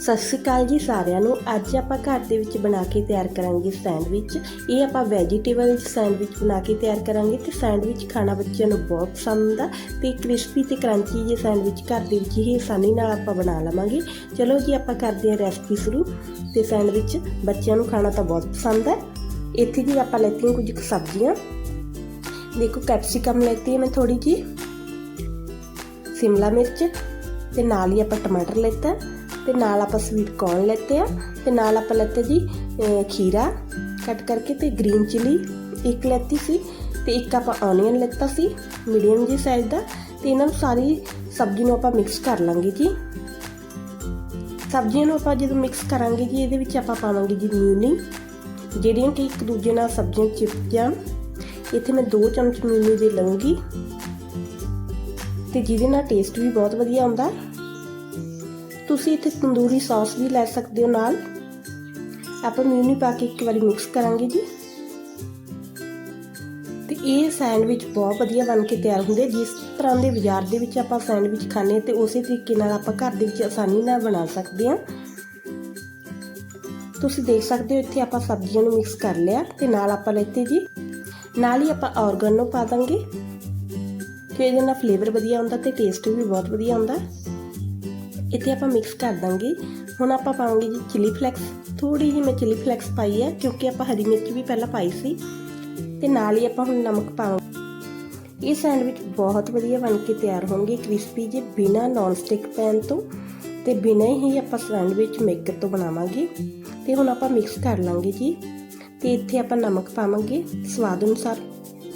ਸਤਿ ਸ਼੍ਰੀ ਅਕਾਲ ਜੀ ਸਾਰਿਆਂ ਨੂੰ। ਅੱਜ ਆਪਾਂ ਘਰ ਦੇ ਵਿੱਚ ਬਣਾ ਕੇ ਤਿਆਰ ਕਰਾਂਗੇ ਸੈਂਡਵਿਚ। ਇਹ ਆਪਾਂ ਵੈਜੀਟੇਬਲ ਸੈਂਡਵਿਚ ਬਣਾ ਕੇ ਤਿਆਰ ਕਰਾਂਗੇ ਤੇ ਸੈਂਡਵਿਚ ਖਾਣਾ ਬੱਚਿਆਂ ਨੂੰ ਬਹੁਤ ਪਸੰਦ ਆ ਤੇ ਕ੍ਰਿਸਪੀ ਤੇ ਕਰੰਚੀ ਜੇ ਸੈਂਡਵਿਚ ਘਰ ਦੇ ਵਿੱਚ ਹੀ ਆਸਾਨੀ ਨਾਲ ਆਪਾਂ ਬਣਾ ਲਵਾਂਗੇ। ਚਲੋ ਜੀ ਆਪਾਂ ਕਰਦੇ ਹਾਂ ਰੈਸਪੀ ਸ਼ੁਰੂ ਤੇ ਸੈਂਡਵਿਚ ਬੱਚਿਆਂ ਨੂੰ ਖਾਣਾ ਤਾਂ ਬਹੁਤ ਪਸੰਦ ਹੈ ਇੱਥੇ ਜੀ ਆਪਾਂ ਲੈਤੀਆਂ ਕੁਝ ਕੁ ਸਬਜ਼ੀਆਂ। ਦੇਖੋ ਕੈਪਸਿਕਮ ਲੈਤੀ ਹੈ ਮੈਂ ਥੋੜੀ ਜੀ ਸ਼ਿਮਲਾ ਮਿਰਚ ਤੇ ਨਾਲ ਹੀ ਆਪਾਂ ਟਮਾਟਰ ਲੈਤਾ। ਤੇ ਨਾਲ ਆਪਾਂ ਸਵੀਟ ਕੌਰਨ ਲੈਤੇ ਆ ਤੇ ਨਾਲ ਆਪਾਂ ਲੈਤੇ ਜੀ ਖੀਰਾ ਕੱਟ ਕਰਕੇ ਤੇ ਗ੍ਰੀਨ ਚਿਲੀ ਇੱਕ ਲੈਤੀ ਸੀ ਤੇ ਇੱਕ ਆਪਾਂ ਆਨੀਅਨ ਲੈਤਾ ਸੀ ਮੀਡੀਅਮ ਜੀ ਸਾਈਜ਼ ਦਾ ਤੇ ਇਹਨਾਂ ਨੂੰ ਸਾਰੀ ਸਬਜ਼ੀ ਨੂੰ ਆਪਾਂ ਮਿਕਸ ਕਰ ਲਾਂਗੇ ਜੀ। ਸਬਜ਼ੀਆਂ ਨੂੰ ਆਪਾਂ ਜਦੋਂ ਮਿਕਸ ਕਰਾਂਗੇ ਜੀ, ਇਹਦੇ ਵਿੱਚ ਆਪਾਂ ਪਾਵਾਂਗੇ ਜੀ ਮਿਊਨੀ ਜਿਹੜੀਆਂ ਕਿ ਇੱਕ ਦੂਜੇ ਨਾਲ ਸਬਜ਼ੀਆਂ ਚਿਪਕ ਜਾਣ। ਇੱਥੇ ਮੈਂ 2 ਚਮਚ ਮਿਊਨੀ ਦੇ ਲਵਾਂਗੀ ਤੇ ਜਿਹਦੇ ਨਾਲ ਟੇਸਟ ਵੀ ਬਹੁਤ ਵਧੀਆ ਆਉਂਦਾ। ਤੁਸੀਂ ਇੱਥੇ ਤੰਦੂਰੀ ਸੌਸ ਵੀ ਲੈ ਸਕਦੇ ਹੋ ਨਾਲ। ਆਪਾਂ ਮਿਊਨੀ ਪਾ ਕੇ ਇੱਕ ਵਾਰੀ ਮਿਕਸ ਕਰਾਂਗੇ ਜੀ। ਤੇ ਇਹ ਸੈਂਡਵਿਚ ਬਹੁਤ ਵਧੀਆ ਬਣ ਕੇ ਤਿਆਰ ਹੁੰਦੇ ਜਿਸ ਤਰ੍ਹਾਂ ਦੇ ਬਾਜ਼ਾਰ ਦੇ ਵਿੱਚ ਆਪਾਂ ਸੈਂਡਵਿਚ ਖਾਣੇ ਤੇ ਉਸੇ ਤਰੀਕੇ ਨਾਲ ਆਪਾਂ ਘਰ ਦੇ ਵਿੱਚ ਆਸਾਨੀ ਨਾਲ ਬਣਾ ਸਕਦੇ ਹਾਂ। ਤੁਸੀਂ ਦੇਖ ਸਕਦੇ ਹੋ ਇੱਥੇ ਆਪਾਂ ਸਬਜ਼ੀਆਂ ਨੂੰ ਮਿਕਸ ਕਰ ਲਿਆ ਤੇ ਨਾਲ ਆਪਾਂ ਲੈਤੇ ਜੀ। ਨਾਲ ਹੀ ਆਪਾਂ ਆਰਗਨੋ ਪਾ ਦਾਂਗੇ। ਕਿ ਇਹਦੇ ਨਾਲ ਫਲੇਵਰ ਵਧੀਆ ਹੁੰਦਾ ਤੇ ਟੇਸਟ ਵੀ ਬਹੁਤ ਵਧੀਆ ਹੁੰਦਾ। ਇੱਥੇ ਆਪਾਂ ਮਿਕਸ ਕਰ ਦਾਂਗੇ। ਹੁਣ ਆਪਾਂ ਪਾਵਾਂਗੇ ਜੀ ਚਿਲੀ ਫਲੈਕਸ ਥੋੜੀ ਜਿਹੀ ਮੈਂ ਚਿਲੀ ਫਲੈਕਸ ਪਾਈ ਹੈ, ਕਿਉਂਕਿ ਆਪਾਂ ਹਰੀ ਮਿਰਚ ਵੀ ਪਹਿਲਾਂ ਪਾਈ ਸੀ। ਤੇ ਨਾਲ ਹੀ ਆਪਾਂ ਹੁਣ ਨਮਕ ਪਾਵਾਂਗੇ। ਇਹ ਸੈਂਡਵਿਚ ਬਹੁਤ ਵਧੀਆ ਬਣ ਕੇ ਤਿਆਰ ਹੋਣਗੇ ਕ੍ਰਿਸਪੀ ਜੇ, ਬਿਨਾ ਨਾਨ ਸਟਿਕ ਪੈਨ ਤੋਂ। ਤੇ ਬਿਨਾਂ ਹੀ ਆਪਾਂ ਸੈਂਡਵਿਚ ਮੇਕਰ ਤੋਂ ਬਣਾਵਾਂਗੇ। ਤੇ ਹੁਣ ਆਪਾਂ ਮਿਕਸ ਕਰ ਲਾਂਗੇ ਜੀ। ਤੇ ਇੱਥੇ ਆਪਾਂ ਨਮਕ ਪਾਵਾਂਗੇ। ਸਵਾਦ ਅਨੁਸਾਰ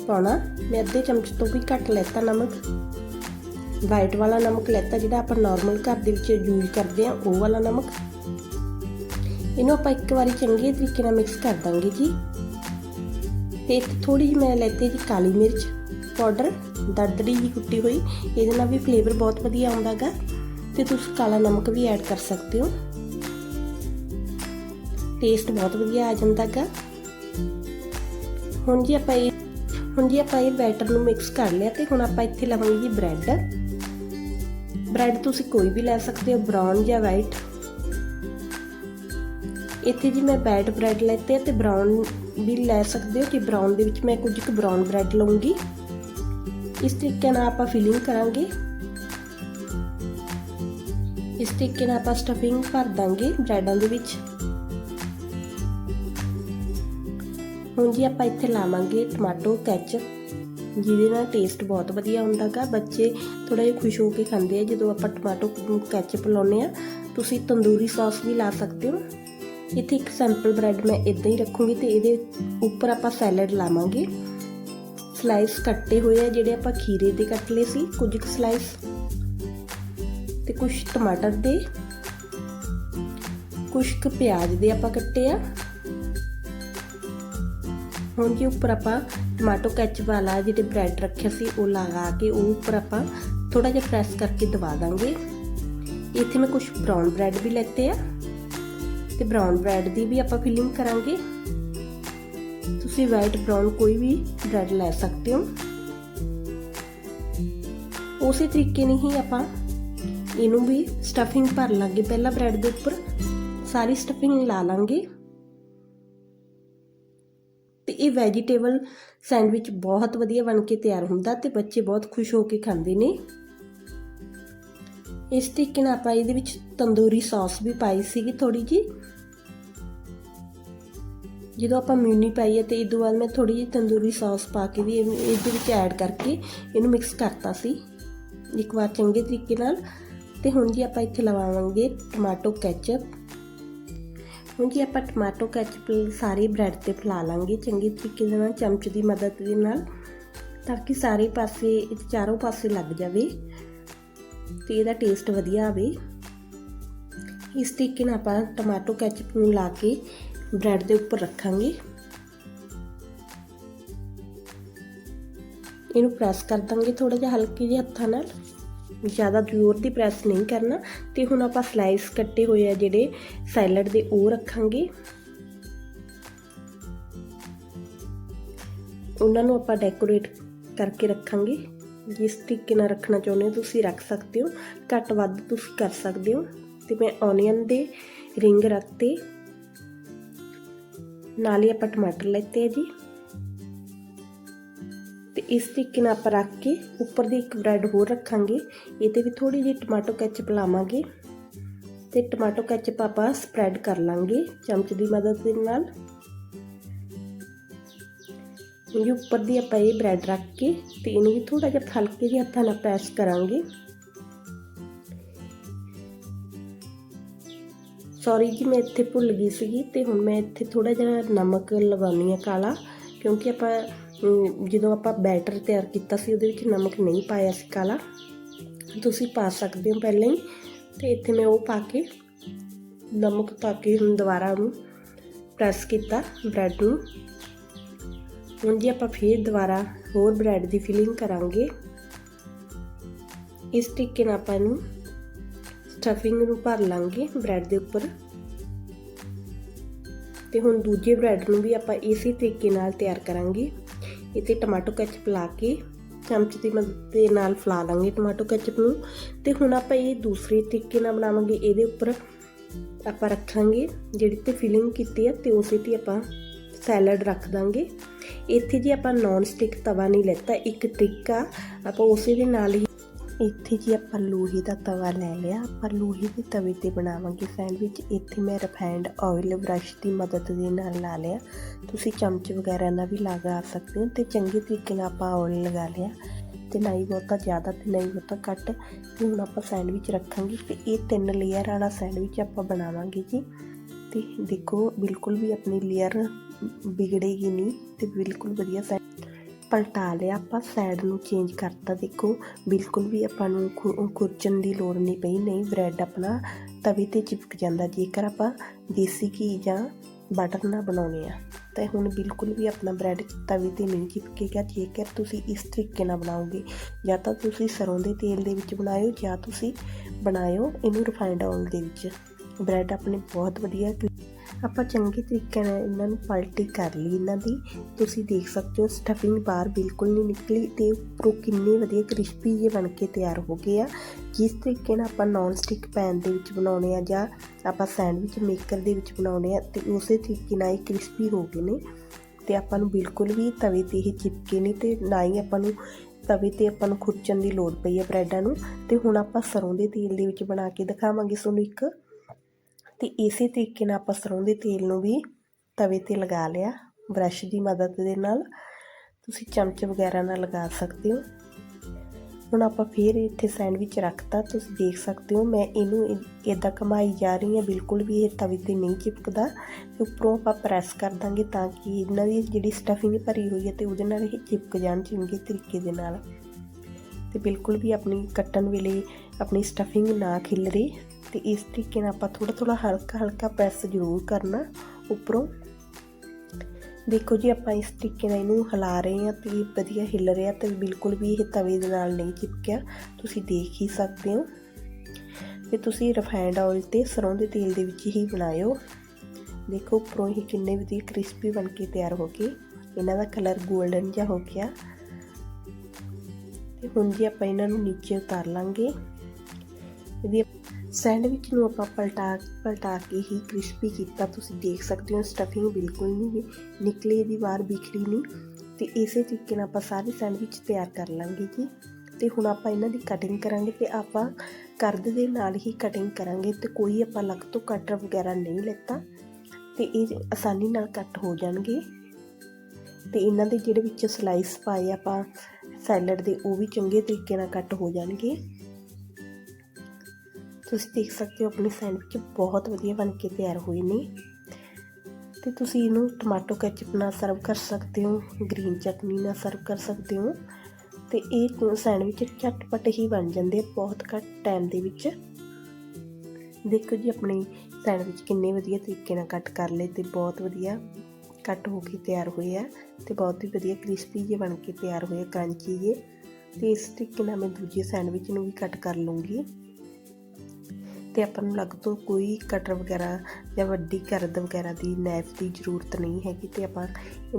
ਪਾਉਣਾ। ਮੈਂ ਅੱਧੇ ਚਮਚ ਤੋਂ ਵੀ ਘੱਟ ਲੈਤਾ ਨਮਕ। ਵਾਈਟ ਵਾਲਾ ਨਮਕ ਲੈਤਾ, ਜਿਹੜਾ ਆਪਾਂ ਨਾਰਮਲ ਘਰ ਦੇ ਵਿੱਚ ਯੂਜ਼ ਕਰਦੇ ਆ ਉਹ ਵਾਲਾ ਨਮਕ। ਇਹਨੂੰ ਆਪਾਂ ਇੱਕ ਵਾਰੀ ਚੰਗੇ ਤਰੀਕੇ ਨਾਲ ਮਿਕਸ ਕਰ ਦਾਂਗੇ ਜੀ। ਤੇ ਥੋੜੀ ਜਿਹੀ ਮੈਂ ਲੈਤੀ ਜੀ ਕਾਲੀ ਮਿਰਚ ਪਾਊਡਰ ਦਰਦਰੀ ਜੀ ਕੁੱਟੀ ਹੋਈ। ਇਹਦੇ ਨਾਲ ਵੀ ਫਲੇਵਰ ਬਹੁਤ ਵਧੀਆ ਆਉਂਦਾਗਾ। ਤੇ ਤੁਸੀਂ ਕਾਲਾ ਨਮਕ ਵੀ ਐਡ ਕਰ ਸਕਦੇ ਹੋ। ਟੇਸਟ ਬਹੁਤ ਵਧੀਆ ਆ ਜਾਂਦਾਗਾ। ਹੁਣ ਜੀ ਆਪਾਂ ਇਹ ਹੁਣ ਜੀ ਆਪਾਂ ਇਹ ਬੈਟਰ ਨੂੰ ਮਿਕਸ ਕਰ ਲਿਆ ਤੇ ਹੁਣ ਆਪਾਂ ਇੱਥੇ ਲਵਾਂਗੇ ਜੀ ਬ੍ਰੈਡ ਬ੍ਰੈਡ ਤੁਸੀਂ ਕੋਈ ਵੀ ਲੈ ਸਕਦੇ ਹੋ, ਬ੍ਰਾਊਨ ਜਾਂ ਵਾਈਟ ਇੱਥੇ ਜੀ ਮੈਂ ਵਾਈਟ ਬ੍ਰੈਡ ਲੈਤੇ ਤੇ ਬ੍ਰਾਊਨ ਵੀ ਲੈ ਸਕਦੇ ਹੋ ਕਿ ਬ੍ਰਾਊਨ ਦੇ ਵਿੱਚ ਮੈਂ ਕੁਝ ਕੁ ਬ੍ਰਾਊਨ ਬ੍ਰੈਡ ਲਵਾਂਗੀ ਇਸ ਤਰੀਕੇ ਨਾਲ ਆਪਾਂ ਫਿਲਿੰਗ ਕਰਾਂਗੇ। ਇਸ ਤਰੀਕੇ ਨਾਲ ਆਪਾਂ ਸਟਫਿੰਗ ਭਰ ਦਾਂਗੇ ਬ੍ਰੈਡਾਂ ਦੇ ਵਿੱਚ। ਹੁਣ ਜੀ ਆਪਾਂ ਇੱਥੇ ਲਾਵਾਂਗੇ ਟਮਾਟੋ, ਕੈਚਪ। ਜਿਹਦੇ ਨਾਲ ਟੇਸਟ ਬਹੁਤ ਵਧੀਆ ਹੁੰਦਾਗਾ ਬੱਚੇ ਥੋੜਾ ਜਿਹਾ ਖੁਸ਼ ਹੋ ਕੇ ਖਾਂਦੇ ਆ। ਜਦੋਂ ਆਪਾਂ ਟਮਾਟੋ ਕੈਚਪ ਲਾਉਨੇ ਆ, ਤੁਸੀਂ ਤੰਦੂਰੀ ਸੌਸ ਵੀ ਲਾ ਸਕਦੇ ਹੋ। ਇੱਥੇ ਇੱਕ ਸੈਂਪਲ ਬ੍ਰੈਡ ਮੈਂ ਇਦਾਂ ਹੀ ਰੱਖੂੰਗੀ ਤੇ ਇਹਦੇ ਉੱਪਰ ਆਪਾਂ ਸੈਲਡ ਲਾਵਾਂਗੇ। ਸਲਾਈਸ ਕੱਟੇ ਹੋਏ ਆ, ਜਿਹੜੇ ਆਪਾਂ ਖੀਰੇ ਦੇ ਕੱਟ ਲਏ ਸੀ, ਕੁਝ ਕੁ ਸਲਾਈਸ ਤੇ ਕੁਝ ਟਮਾਟਰ ਦੇ। ਕੁਝ ਕੁ ਪਿਆਜ਼ ਦੇ ਆਪਾਂ ਕੱਟੇ ਆ। ਹੁਣ ਜੀ ਉੱਪਰ ਆਪਾਂ ਟਮਾਟੋ ਕੈਚਪ ਵਾਲਾ ਜਿਹੜੇ ਬ੍ਰੈਡ ਰੱਖਿਆ ਸੀ, ਉਹ ਲਗਾ ਕੇ ਉਹ ਉੱਪਰ ਆਪਾਂ ਥੋੜਾ ਜਿਹਾ ਪ੍ਰੈਸ ਕਰਕੇ ਦਵਾ ਦਾਂਗੇ। ਇੱਥੇ ਮੈਂ ਕੁਝ ਬ੍ਰਾਊਨ ਬ੍ਰੈਡ ਵੀ ਲੈਤੇ ਆ ਤੇ ਬ੍ਰਾਊਨ ਬ੍ਰੈਡ ਦੀ ਵੀ ਆਪਾਂ ਫਿਲਿੰਗ ਕਰਾਂਗੇ। ਤੁਸੀਂ ਵਾਈਟ ਬ੍ਰਾਊਨ ਕੋਈ ਵੀ ਬ੍ਰੈਡ ਲੈ ਸਕਦੇ ਹੋ। ਉਸੇ ਤਰੀਕੇ ਨਾਲ ਹੀ ਆਪਾਂ ਇਹਨੂੰ ਵੀ ਸਟਫਿੰਗ ਭਰ ਲਾਂਗੇ, ਪਹਿਲਾਂ ਬ੍ਰੈਡ ਦੇ ਉੱਪਰ। ਸਾਰੀ ਸਟਫਿੰਗ ਲਾ ਲਾਂਗੇ। ਇਹ ਵੈਜੀਟੇਬਲ ਸੈਂਡਵਿਚ ਬਹੁਤ ਵਧੀਆ ਬਣ ਕੇ ਤਿਆਰ ਹੁੰਦਾ ਤੇ ਬੱਚੇ ਬਹੁਤ ਖੁਸ਼ ਹੋ ਕੇ ਖਾਂਦੇ ਨੇ। ਇਸ ਤਰੀਕੇ ਨਾਲ ਆਪਾਂ ਇਹਦੇ ਵਿੱਚ ਤੰਦੂਰੀ ਸੌਸ ਵੀ ਪਾਈ ਸੀਗੀ ਥੋੜੀ ਜੀ ਜਦੋਂ ਆਪਾਂ ਮਿਊਨੀ ਪਾਈ ਹੈ ਤੇ ਇਸ ਤੋਂ ਬਾਅਦ ਮੈਂ ਥੋੜੀ ਜਿਹੀ ਤੰਦੂਰੀ ਸੌਸ ਪਾ ਕੇ ਵੀ ਇਹਨੂੰ ਇਹਦੇ ਵਿੱਚ ਐਡ ਕਰਕੇ ਇਹਨੂੰ ਮਿਕਸ ਕਰਤਾ ਸੀ। ਇੱਕ ਵਾਰ ਚੰਗੇ ਤਰੀਕੇ ਨਾਲ ਤੇ ਹੁਣ ਜੀ ਆਪਾਂ ਇੱਥੇ ਲਵਾਵਾਂਗੇ ਟਮਾਟੋ ਕੈਚਪ ਹੁਣ ਜੀ ਆਪਾਂ ਟਮਾਟੋ ਕੈਚਪ ਸਾਰੇ ਬ੍ਰੈਡ ਤੇ ਫੈਲਾ ਲਾਂਗੇ, ਚੰਗੇ ਤਰੀਕੇ ਦੇ ਨਾਲ ਚਮਚ ਦੀ ਮਦਦ ਦੇ ਨਾਲ, ਤਾਂ ਕਿ ਸਾਰੇ ਪਾਸੇ, ਚਾਰੋਂ ਪਾਸੇ ਲੱਗ ਜਾਵੇ ਤੇ ਇਹਦਾ ਟੇਸਟ ਵਧੀਆ ਆਵੇ। ਇਸ ਤਰੀਕੇ ਨਾਲ ਆਪਾਂ ਟਮਾਟੋ ਕੈਚਪ ਨੂੰ ਲਾ ਕੇ ਬ੍ਰੈਡ ਦੇ ਉੱਪਰ ਰੱਖਾਂਗੇ। ਇਹਨੂੰ ਪ੍ਰੈਸ ਕਰ ਦਾਂਗੇ ਥੋੜਾ ਜਿਹਾ ਹਲਕੇ ਜਿਹੇ ਹੱਥਾਂ ਨਾਲ। ਜ਼ਿਆਦਾ ਜ਼ੋਰ ਦੀ ਪ੍ਰੈਸ ਨਹੀਂ ਕਰਨਾ ਤੇ ਹੁਣ ਆਪਾਂ ਸਲਾਈਸ ਕੱਟੇ ਹੋਏ ਆ ਜਿਹੜੇ ਸੈਲਡ ਦੇ, ਉਹ ਰੱਖਾਂਗੇ। ਉਹਨਾਂ ਨੂੰ ਆਪਾਂ ਡੈਕੋਰੇਟ ਕਰਕੇ ਰੱਖਾਂਗੇ। ਜਿਸ ਤਰੀਕੇ ਨਾਲ ਰੱਖਣਾ ਚਾਹੁੰਦੇ ਹੋ ਤੁਸੀਂ ਰੱਖ ਸਕਦੇ ਹੋ, ਘੱਟ ਵੱਧ ਤੁਸੀਂ ਕਰ ਸਕਦੇ ਹੋ। ਤੇ ਮੈਂ ਓਨੀਅਨ ਦੇ ਰਿੰਗ ਰੱਖਤੇ। ਨਾਲ ਹੀ ਆਪਾਂ ਟਮਾਟਰ ਲੈਤੇ ਆ ਜੀ। ਇਸ ਤਰੀਕੇ ਨਾਲ ਆਪਾਂ ਰੱਖ ਕੇ ਉੱਪਰ ਦੀ ਇੱਕ ਬ੍ਰੈਡ ਹੋਰ ਰੱਖਾਂਗੇ। ਇਹਦੇ ਵੀ ਥੋੜੀ ਜਿਹੀ ਟਮਾਟੋ ਕੈਚਪ ਲਾਵਾਂਗੇ ਤੇ ਟਮਾਟੋ ਕੈਚਪ ਆਪਾਂ ਸਪਰੈਡ ਕਰ ਲਾਂਗੇ ਚਮਚ ਦੀ ਮਦਦ ਦੇ ਨਾਲ। ਇਹ ਉੱਪਰ ਦੀ ਆਪਾਂ ਇਹ ਬ੍ਰੈਡ ਰੱਖ ਕੇ ਤੇ ਇਹਨੂੰ ਵੀ ਥੋੜਾ ਜਿਹਾ ਹਲਕੇ ਜਿਹੇ ਹੱਥਾਂ ਨਾਲ ਪ੍ਰੈਸ ਕਰਾਂਗੇ। ਸੌਰੀ ਜੀ, ਮੈਂ ਇੱਥੇ ਭੁੱਲ ਗਈ ਸੀਗੀ ਤੇ ਹੁਣ ਮੈਂ ਇੱਥੇ ਥੋੜਾ ਜਿਹਾ ਨਮਕ ਲਗਾਉਣੀ ਆ ਕਾਲਾ। ਕਿਉਂਕਿ ਆਪਾਂ ਜਦੋਂ ਆਪਾਂ ਬੈਟਰ ਤਿਆਰ ਕੀਤਾ ਸੀ, ਉਹਦੇ ਵਿੱਚ ਨਮਕ ਨਹੀਂ ਪਾਇਆ ਸੀ ਕਾਲਾ। ਤੁਸੀਂ ਪਾ ਸਕਦੇ ਹੋ ਪਹਿਲਾਂ ਹੀ। ਤੇ ਇੱਥੇ ਮੈਂ ਉਹ ਪਾ ਕੇ, ਨਮਕ ਪਾ ਕੇ ਹੁਣ ਦੁਬਾਰਾ ਉਹਨੂੰ ਪ੍ਰੈਸ ਕੀਤਾ ਬ੍ਰੈਡ ਨੂੰ। ਹੁਣ ਜੀ ਆਪਾਂ ਫੇਰ ਦੁਬਾਰਾ ਹੋਰ ਬ੍ਰੈਡ ਦੀ ਫਿਲਿੰਗ ਕਰਾਂਗੇ। ਇਸ ਤਰੀਕੇ ਨਾਲ ਆਪਾਂ ਇਹਨੂੰ ਸਟਫਿੰਗ ਨੂੰ ਭਰ ਲਾਂਗੇ ਬ੍ਰੈਡ ਦੇ ਉੱਪਰ। ਤੇ ਹੁਣ ਦੂਜੇ ਬ੍ਰੈਡ ਨੂੰ ਵੀ ਆਪਾਂ ਇਸੇ ਤਰੀਕੇ ਨਾਲ ਤਿਆਰ ਕਰਾਂਗੇ। ਇਹ ਟਮਾਟੋ ਕੈਚਪ ਲਾ ਕੇ ਚਮਚ ਦੀ ਮਦਦ ਦੇ ਨਾਲ ਫਲਾ ਲਾਂਗੇ ਟਮਾਟੋ ਕੈਚਪ ਨੂੰ। ਤੇ ਹੁਣ ਆਪਾਂ ਇਹ ਦੂਸਰੇ ਤਰੀਕੇ ਨਾਲ ਬਣਾਵਾਂਗੇ, ਇਹਦੇ ਉੱਪਰ ਆਪਾਂ ਰੱਖਾਂਗੇ ਜਿਹੜੀ ਤੇ ਫਿਲਿੰਗ ਕੀਤੀ ਆ ਤੇ ਉਸੇ ਤੇ ਆਪਾਂ ਸੈਲਡ ਰੱਖ ਦਾਂਗੇ। ਇੱਥੇ ਜੀ ਆਪਾਂ ਨੌਨ ਸਟਿਕ ਤਵਾ ਨਹੀਂ ਲੈਤਾ, ਇੱਕ ਟਿੱਕਾ, ਆਪਾਂ ਉਸੇ ਦੇ ਨਾਲ ਹੀ ਇੱਥੇ ਜੀ ਆਪਾਂ ਲੋਹੇ ਦਾ ਤਵਾ ਲੈ ਲਿਆ। ਆਪਾਂ ਲੋਹੇ ਦੇ ਤਵੇ ਤੇ ਬਣਾਵਾਂਗੇ ਸੈਂਡਵਿਚ। ਇੱਥੇ ਮੈਂ ਰਿਫਾਈਨਡ ਆਇਲ ਬ੍ਰਸ਼ ਦੀ ਮਦਦ ਦੇ ਨਾਲ ਲਾ ਲਿਆ। ਤੁਸੀਂ ਚਮਚ ਵਗੈਰਾ ਨਾਲ ਵੀ ਲਗਾ ਸਕਦੇ ਹੋ ਤੇ ਚੰਗੇ ਤਰੀਕੇ ਨਾਲ ਆਪਾਂ ਆਇਲ ਲਗਾ ਲਿਆ। ਤੇ ਨਾ ਹੀ ਬਹੁਤਾ ਜ਼ਿਆਦਾ ਤੇ ਨਾ ਹੀ ਬਹੁਤਾ ਘੱਟ। ਤੇ ਹੁਣ ਆਪਾਂ ਸੈਂਡਵਿਚ ਰੱਖਾਂਗੇ ਤੇ ਇਹ ਤਿੰਨ ਲੇਅਰ ਵਾਲਾ ਸੈਂਡਵਿਚ ਆਪਾਂ ਬਣਾਵਾਂਗੇ ਜੀ। ਤੇ ਦੇਖੋ, ਬਿਲਕੁਲ ਵੀ ਆਪਣੀ ਲੇਅਰ ਵਿਗੜੇਗੀ ਨਹੀਂ ਤੇ ਬਿਲਕੁਲ ਵਧੀਆ ਸੈ ਪਲਟਾ ਲਿਆ, ਆਪਾਂ ਸਾਈਡ ਨੂੰ ਚੇਂਜ ਕਰਤਾ। ਦੇਖੋ, ਬਿਲਕੁਲ ਵੀ ਆਪਾਂ ਨੂੰ ਖੁ- ਖੁਰਚਣ ਦੀ ਲੋੜ ਨਹੀਂ ਪਈ। ਨਹੀਂ ਬ੍ਰੈਡ ਆਪਣਾ ਤਵੇ ਤੇ ਚਿਪਕ ਜਾਂਦਾ। ਜੇਕਰ ਆਪਾਂ ਦੇਸੀ ਘੀ ਜਾਂ ਬਟਰ ਨਾਲ ਬਣਾਉਣੇ ਆ ਤਾਂ ਹੁਣ ਬਿਲਕੁਲ ਵੀ ਆਪਣਾ ਬ੍ਰੈਡ ਤਵੇ ਤੇ ਨਹੀਂ ਚਿਪਕੇਗਾ। ਜੇਕਰ ਤੁਸੀਂ ਇਸ ਤਰੀਕੇ ਨਾਲ ਬਣਾਓਗੇ, ਜਾਂ ਤਾਂ ਤੁਸੀਂ ਸਰੋਂ ਦੇ ਤੇਲ ਦੇ ਵਿੱਚ ਬਣਾਇਓ, ਜਾਂ ਤੁਸੀਂ ਬਣਾਇਓ ਇਹਨੂੰ ਰਿਫਾਈਨਡ ਆਇਲ ਦੇ ਵਿੱਚ। ਬ੍ਰੈਡ ਆਪਣੇ ਬਹੁਤ ਵਧੀਆ ਆਪਾਂ ਚੰਗੇ ਤਰੀਕੇ ਨਾਲ ਇਹਨਾਂ ਨੂੰ ਪਲਟੀ ਕਰ ਲਈ, ਇਹਨਾਂ ਦੀ। ਤੁਸੀਂ ਦੇਖ ਸਕਦੇ ਹੋ ਸਟਫਿੰਗ ਬਾਹਰ ਬਿਲਕੁਲ ਨਹੀਂ ਨਿਕਲੀ ਤੇ ਉੱਪਰੋਂ ਕਿੰਨੇ ਵਧੀਆ ਕ੍ਰਿਸਪੀ ਜਿਹੇ ਬਣ ਕੇ ਤਿਆਰ ਹੋ ਗਏ ਆ। ਜਿਸ ਤਰੀਕੇ ਨਾਲ ਆਪਾਂ ਨਾਨ ਸਟਿਕ ਪੈਨ ਦੇ ਵਿੱਚ ਬਣਾਉਣੇ ਆ ਜਾਂ ਆਪਾਂ ਸੈਂਡਵਿਚ ਮੇਕਰ ਦੇ ਵਿੱਚ ਬਣਾਉਣੇ ਆ ਤੇ ਉਸੇ ਤਰੀਕੇ ਨਾਲ ਇਹ ਕ੍ਰਿਸਪੀ ਹੋ ਗਏ ਨੇ। ਤੇ ਆਪਾਂ ਨੂੰ ਬਿਲਕੁਲ ਵੀ ਤਵੇ ਤੇ ਇਹ ਚਿਪਕੇ ਨਹੀਂ ਤੇ ਨਾ ਹੀ ਆਪਾਂ ਨੂੰ ਤਵੇ ਤੇ ਆਪਾਂ ਨੂੰ ਖੁਰਚਣ ਦੀ ਲੋੜ ਪਈ ਹੈ ਬ੍ਰੈਡਾਂ ਨੂੰ। ਤੇ ਹੁਣ ਆਪਾਂ ਸਰੋਂ ਦੇ ਤੇਲ ਦੇ ਵਿੱਚ ਬਣਾ ਕੇ ਦਿਖਾਵਾਂਗੇ ਤੁਹਾਨੂੰ ਇੱਕ। ਤੇ ਇਸੇ ਤਰੀਕੇ ਨਾਲ ਆਪਾਂ ਸਰੋਂ ਦੇ ਤੇਲ ਨੂੰ ਵੀ ਤਵੇ ਤੇ ਲਗਾ ਲਿਆ, ਬ੍ਰਸ਼ ਦੀ ਮਦਦ ਦੇ ਨਾਲ। ਤੁਸੀਂ ਚਮਚ ਵਗੈਰਾ ਨਾਲ ਲਗਾ ਸਕਦੇ ਹੋ। ਹੁਣ ਆਪਾਂ ਫੇਰ ਇੱਥੇ ਸੈਂਡਵਿਚ ਰੱਖਤਾ, ਤੁਸੀਂ ਦੇਖ ਸਕਦੇ ਹੋ, ਮੈਂ ਇਹਨੂੰ ਇਦਾਂ ਕਮਾਈ ਜਾ ਰਹੀ ਹਾਂ, ਬਿਲਕੁਲ ਵੀ ਇਹ ਤਵੇ ਤੇ ਨਹੀਂ ਚਿਪਕਦਾ। ਤੇ ਉੱਪਰੋਂ ਆਪਾਂ ਪ੍ਰੈਸ ਕਰ ਦਾਂਗੇ ਤਾਂ ਕਿ ਇਹਨਾਂ ਦੀ ਜਿਹੜੀ ਸਟਫਿੰਗ ਭਰੀ ਹੋਈ ਹੈ ਤੇ ਉਹਦੇ ਨਾਲ ਇਹ ਚਿਪਕ ਜਾਣ ਚੰਗੇ ਤਰੀਕੇ ਦੇ ਨਾਲ। ਤੇ ਬਿਲਕੁਲ ਵੀ ਆਪਣੀ ਕੱਟਣ ਵੇਲੇ ਆਪਣੀ ਸਟਫਿੰਗ ਨਾ ਖਿਲਰੇ। ਤੇ ਇਸ ਤਰੀਕੇ ਨਾਲ ਆਪਾਂ ਥੋੜਾ ਥੋੜਾ ਹਲਕਾ ਹਲਕਾ ਪ੍ਰੈਸ ਜ਼ਰੂਰ ਕਰਨਾ ਉੱਪਰੋਂ। ਦੇਖੋ ਜੀ, ਆਪਾਂ ਇਸ ਤਰੀਕੇ ਨਾਲ ਇਹਨੂੰ ਹਿਲਾ ਰਹੇ ਹਾਂ ਤੇ ਵਧੀਆ ਹਿੱਲ ਰਿਹਾ ਤੇ ਬਿਲਕੁਲ ਵੀ ਇਹ ਤਵੇ ਦੇ ਨਾਲ ਨਹੀਂ ਚਿਪਕਿਆ। ਤੁਸੀਂ ਦੇਖ ਹੀ ਸਕਦੇ ਹੋ। ਤੇ ਤੁਸੀਂ ਰਿਫਾਈਨਡ ਆਇਲ ਤੇ ਸਰੋਂ ਦੇ ਤੇਲ ਦੇ ਵਿੱਚ ਹੀ ਬਣਾਇਓ। ਦੇਖੋ, ਉੱਪਰੋਂ ਇਹ ਕਿੰਨੇ ਵਧੀਆ ਕ੍ਰਿਸਪੀ ਬਣ ਕੇ ਤਿਆਰ ਹੋ ਗਏ ਇਹਨਾਂ ਦਾ ਕਲਰ 골ਡਨ ਜਿਹਾ ਹੋ ਗਿਆ। ਤੇ ਹੁਣ ਜੀ ਆਪਾਂ ਇਹਨਾਂ ਨੂੰ ਨੀਚੇ ਉਤਾਰ ਲਾਂਗੇ। ਇਹਦੀ ਸੈਂਡਵਿਚ ਨੂੰ ਆਪਾਂ ਪਲਟਾ ਪਲਟਾ ਕੇ ਹੀ ਕ੍ਰਿਸਪੀ ਕੀਤਾ, ਤੁਸੀਂ ਦੇਖ ਸਕਦੇ ਹੋ ਸਟਫਿੰਗ ਬਿਲਕੁਲ ਨਹੀਂ ਨਿਕਲੀ, ਇਹਦੀ ਬਾਹਰ ਬਿਖਰੀ ਨਹੀਂ। ਤੇ ਇਸੇ ਤਰੀਕੇ ਨਾਲ ਆਪਾਂ ਸਾਰੇ ਸੈਂਡਵਿਚ ਤਿਆਰ ਕਰ ਲਾਂਗੇ ਜੀ। ਤੇ ਹੁਣ ਆਪਾਂ ਇਹਨਾਂ ਦੀ ਕਟਿੰਗ ਕਰਾਂਗੇ ਤੇ ਆਪਾਂ ਕਰਦ ਦੇ ਨਾਲ ਹੀ ਕਟਿੰਗ ਕਰਾਂਗੇ ਤੇ ਕੋਈ ਆਪਾਂ ਲੱਗ ਤੋਂ ਕਟਰ ਵਗੈਰਾ ਨਹੀਂ ਲੈਤਾ। ਤੇ ਇਹ ਆਸਾਨੀ ਨਾਲ ਕੱਟ ਹੋ ਜਾਣਗੇ। ਤੇ ਇਹਨਾਂ ਦੇ ਜਿਹੜੇ ਵਿੱਚ ਸਲਾਈਸ ਪਾਏ ਆਪਾਂ ਸੈਲਡ ਦੇ, ਉਹ ਵੀ ਚੰਗੇ ਤਰੀਕੇ ਨਾਲ ਕੱਟ ਹੋ ਜਾਣਗੇ। ਤੁਸੀਂ ਦੇਖ ਸਕਦੇ ਹੋ ਆਪਣੀ ਸੈਂਡਵਿਚ ਬਹੁਤ ਵਧੀਆ ਬਣ ਕੇ ਤਿਆਰ ਹੋਏ ਨੇ। ਤੇ ਤੁਸੀਂ ਇਹਨੂੰ ਟਮਾਟੋ ਕੈਚਪ ਨਾਲ ਸਰਵ ਕਰ ਸਕਦੇ ਹੋ, ਗ੍ਰੀਨ ਚਟਨੀ ਨਾਲ ਸਰਵ ਕਰ ਸਕਦੇ ਹੋ ਤੇ ਇਹ ਸੈਂਡਵਿਚ ਝਟਪਟ ਹੀ ਬਣ ਜਾਂਦੇ ਆ, ਬਹੁਤ ਘੱਟ ਟਾਈਮ ਦੇ ਵਿੱਚ। ਦੇਖੋ ਜੀ ਆਪਣੇ ਸੈਂਡਵਿਚ ਕਿੰਨੇ ਵਧੀਆ ਤਰੀਕੇ ਨਾਲ ਕੱਟ ਕਰ ਲਏ ਤੇ ਬਹੁਤ ਵਧੀਆ ਕੱਟ ਹੋ ਕੇ ਤਿਆਰ ਹੋਏ ਆ ਤੇ ਬਹੁਤ ਹੀ ਵਧੀਆ ਕ੍ਰਿਸਪੀ ਜਿਹੇ ਬਣ ਕੇ ਤਿਆਰ ਹੋਏ ਕਰੰਚੀ ਜੇ ਤੇ ਇਸ ਤਰੀਕੇ ਨਾਲ ਮੈਂ ਦੂਜੇ ਸੈਂਡਵਿਚ ਨੂੰ ਵੀ ਕੱਟ ਕਰ ਲੂੰਗੀ ਤੇ ਆਪਾਂ ਨੂੰ ਅਲੱਗ ਤੋਂ ਕੋਈ ਕਟਰ ਵਗੈਰਾ ਜਾਂ ਵੱਡੀ ਕਰਦ ਵਗੈਰਾ ਦੀ ਨਾਈਫ ਦੀ ਜ਼ਰੂਰਤ ਨਹੀਂ ਹੈਗੀ ਤੇ ਆਪਾਂ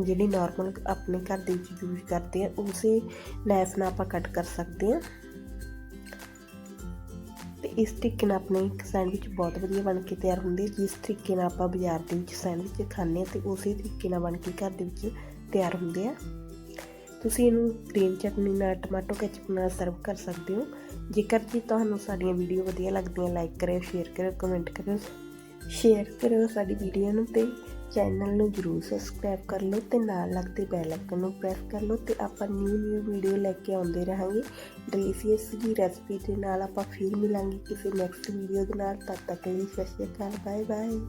ਜਿਹੜੀ ਨਾਰਮਲ ਆਪਣੇ ਘਰ ਦੇ ਵਿੱਚ ਯੂਜ਼ ਕਰਦੇ ਆ ਉਸੇ ਨਾਈਫ ਨਾਲ ਆਪਾਂ ਕੱਟ ਕਰ ਸਕਦੇ ਆ ਤੇ ਇਸ ਤਰੀਕੇ ਨਾਲ ਆਪਣੇ ਸੈਂਡਵਿਚ ਬਹੁਤ ਵਧੀਆ ਬਣ ਕੇ ਤਿਆਰ ਹੁੰਦੇ ਜਿਸ ਤਰੀਕੇ ਨਾਲ ਆਪਾਂ ਬਾਜ਼ਾਰ ਦੇ ਵਿੱਚ ਸੈਂਡਵਿਚ ਖਾਂਦੇ ਹਾਂ ਤੇ ਉਸੇ ਤਰੀਕੇ ਨਾਲ ਬਣ ਕੇ ਘਰ ਦੇ ਵਿੱਚ ਤਿਆਰ ਹੁੰਦੇ ਆ। ਤੁਸੀਂ ਇਹਨੂੰ ਗ੍ਰੀਨ ਚਟਨੀ ਨਾਲ ਟਮਾਟੋ ਕੈਚਪ ਨਾਲ ਸਰਵ ਕਰ ਸਕਦੇ ਹੋ। ਜੇਕਰ ਜੀ ਤੁਹਾਨੂੰ ਸਾਡੀਆਂ ਵੀਡੀਓ ਵਧੀਆ ਲੱਗਦੀਆਂ ਲਾਈਕ ਕਰਿਓ ਸ਼ੇਅਰ ਕਰਿਓ ਕਮੈਂਟ ਕਰਿਓ ਸ਼ੇਅਰ ਕਰਿਓ ਸਾਡੀ ਵੀਡੀਓ ਨੂੰ ਤੇ ਚੈਨਲ ਨੂੰ ਜਰੂਰ ਸਬਸਕ੍ਰਾਈਬ ਕਰ ਲਓ ਤੇ ਨਾਲ ਲੱਗਦੇ ਬੈਲ ਆਈਕਨ ਨੂੰ ਪ੍ਰੈਸ ਕਰ ਲਓ ਤੇ ਆਪਾਂ ਨਿਊ ਨਿਊ ਵੀਡੀਓ ਲੈ ਕੇ ਆਉਂਦੇ ਰਹਾਂਗੇ। ਡਿਲੀਸ਼ੀਅਸ ਦੀ ਰੈਸਪੀ ਦੇ ਨਾਲ ਆਪਾਂ ਫਿਰ ਮਿਲਾਂਗੇ ਕਿਸੇ ਨੈਕਸਟ ਵੀਡੀਓ ਦੇ ਨਾਲ। ਤਦ ਤੱਕ ਲਈ ਸਤਿ ਸ਼੍ਰੀ ਅਕਾਲ ਬਾਏ ਬਾਏ